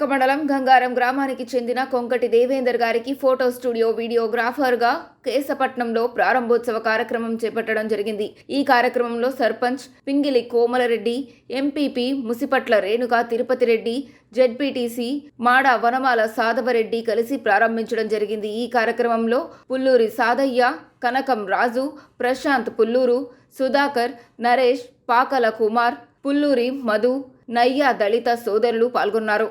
వీణవంక మండలం గంగారం గ్రామానికి చెందిన కొంకటి దేవేందర్ గారికి ఫోటో స్టూడియో వీడియోగ్రాఫర్గా కేశపట్నంలో ప్రారంభోత్సవ కార్యక్రమం చేపట్టడం జరిగింది. ఈ కార్యక్రమంలో సర్పంచ్ పింగిలి కోమలరెడ్డి ఎంపీపీ ముసిపట్ల రేణుక తిరుపతి రెడ్డి జెడ్పీటీసీ మాడ వనమాల సాధవరెడ్డి కలిసి ప్రారంభించడం జరిగింది. ఈ కార్యక్రమంలో పుల్లూరి సాదయ్య కనకం రాజు ప్రశాంత్ పుల్లూరు సుధాకర్ నరేష్ పాకల కుమార్ పుల్లూరి మధు నయ్య దళిత సోదరులు పాల్గొన్నారు.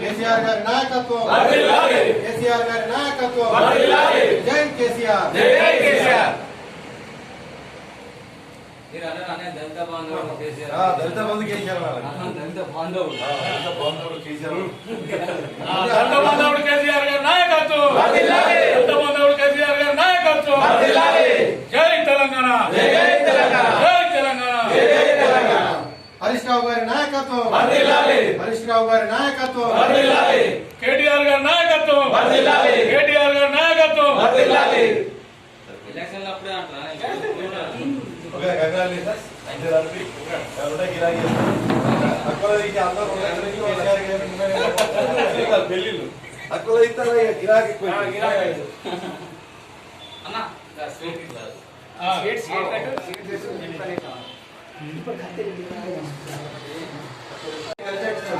కేసీఆర్ గారి నాయకత్వం. కేసీఆర్ గారి నాయకత్వం. జై కేసీఆర్. దళిత బాంధవుడు కేసీఆర్. దళిత బంధు కేసీఆర్ దళిత దండబంధవుడు కేసీఆర్. హరీష్ రావు గారి నాయకత్వం హరీష్ రావు గారి నాయకత్వం కేటీఆర్ గారి నాయకత్వం కేటీఆర్ గారి నాయకత్వం ఎలక్షన్ అప్పుడే అంటారా ఒక గంగాలి ఐదు నలభై ఎవరుంటే గిరాకీ చేస్తారు. తక్కువ ఇచ్చి అందరూ ఉన్నాయి. కేసీఆర్ గారి ఉన్నాయి. పెళ్ళిళ్ళు తక్కువ ఇస్తారు ఇక గిరాకీ ఎక్కువ అవుతుంది. అన్న స్వీట్ ఇట్లా నేను వస్తాను ఇవాళ.